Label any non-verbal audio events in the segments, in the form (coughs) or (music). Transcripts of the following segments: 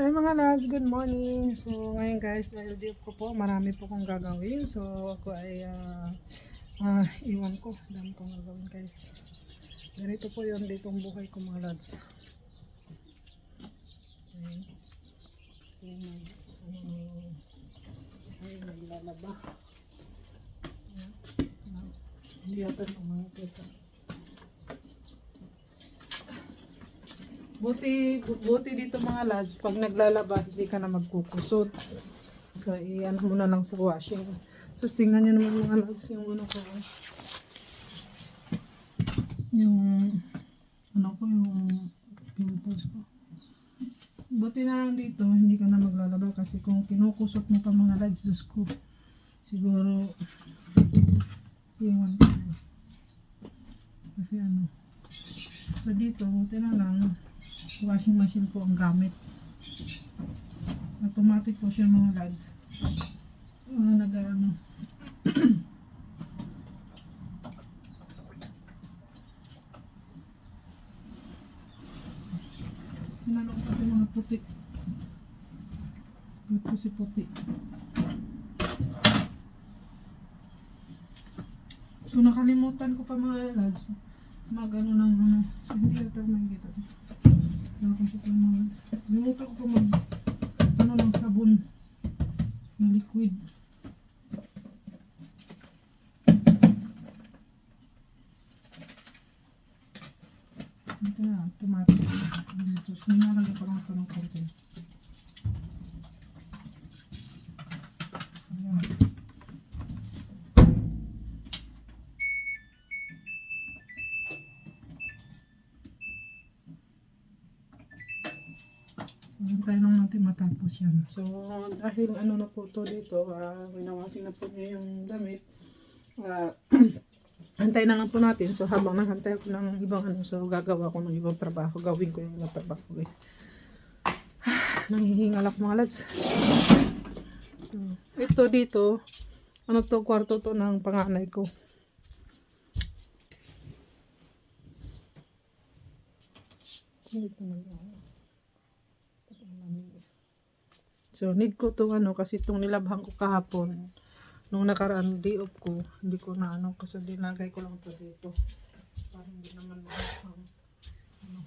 Hi mga lads, good morning. So ngayon guys, dahil di ko po, marami po kong gagawin. So ako ay ah ah, iwan ko, dami kong gagawin guys. Ganito po yun ditong buhay ko mga lads. Okay. Ay, mag, ano, ay naglalaba. Ayan. Ah, Hindi yata umakita. Buti, bu- buti dito mga lads, pag naglalaba, hindi ka na magkukusot. So, iyan mo na lang sa washing. So, tingnan nyo naman mga lads, yung ano ko. Yung, ano ko, yung pimples ko. Buti na lang dito, hindi ka na maglalaba kasi kung kinukusot mo pa mga lads, Diyos ko, siguro, iwan ka. Kasi ano, so dito, buti na lang, washing machine po ang gamit. Automatic po siya mga lads. Uh, nag ano. Hinanong (coughs) kasi mga puti. Ito kasi puti. So nakalimutan ko pa mga lads. Mag ano ng ano. Hindi ito makikita. Nakakasok lang mga. Limutan ko pa mag ano ng sabon na liquid. Ito na, automatic. Dito. Nilalagay pa lang ito ng konti. So, hintayin lang natin matapos yan. So, dahil ano na po to dito, uh, winawasing na po niya yung damit. (clears throat) Uh, Antay na lang po natin. So, habang naghantay ako ng ibang ano, so gagawa ko ng ibang trabaho. Gawin ko yung ibang trabaho, guys. (sighs) Nanghihingal ako mga lads. So, ito dito, ano to, kwarto to ng panganay ko. Dito na lang. So, need ko to ano, kasi itong nilabhan ko kahapon, nung nakaraan day off ko, hindi ko na ano, kasi dinagay ko lang to dito. Para hindi naman um, ano.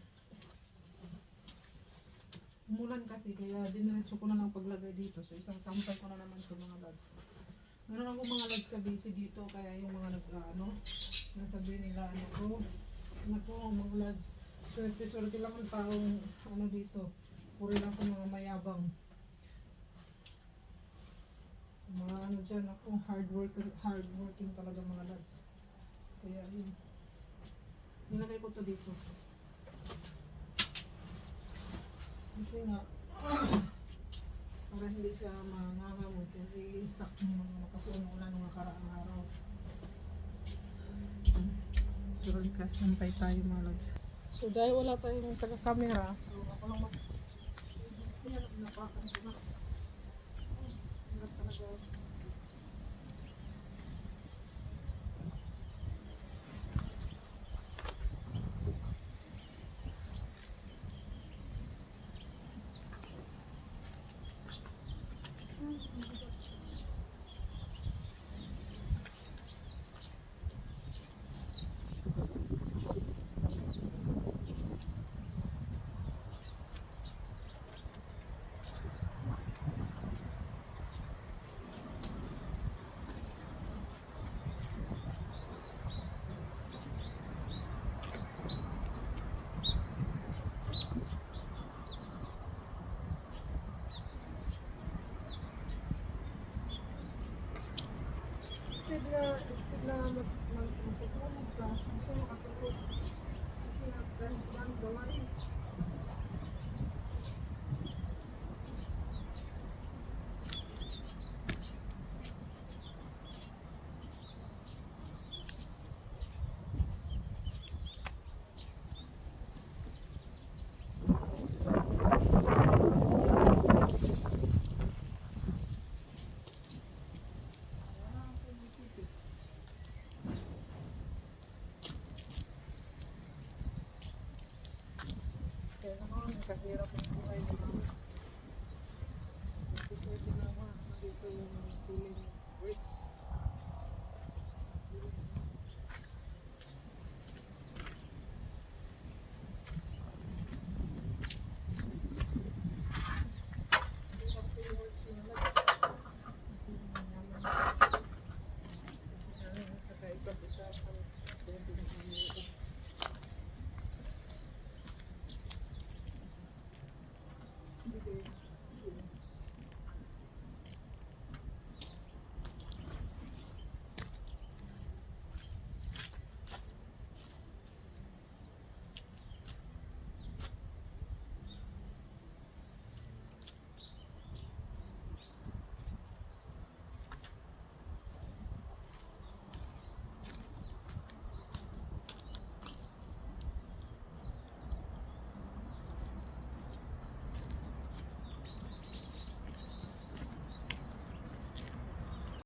Umulan kasi, kaya diniretso ko na lang paglagay dito. So, isang sampay ko na naman to mga lads. Meron ako mga lads ka busy dito, kaya yung mga nag, ano, nasabi nila, ano ko, ano ko, mga lads, swerte-swerte lang ang taong, ano dito, puri lang sa mga mayabang. Sa mga ano dyan, ako, hard worker, hard working talaga mga lads. Kaya yun. Nilagay ko to dito. Kasi nga, (clears throat) para hindi siya mangangamot, hindi i-stock ng mga kasi umulan nung nakaraang araw. So, kasi santay tayo mga lads. So, dahil wala tayong taga-camera, so ako lang mag... Yan, napakan ko na. Hirap talaga. Instead na, instead na mag, mag, magtutulog Kahirap ang buhay dito. Kasi sinabi na.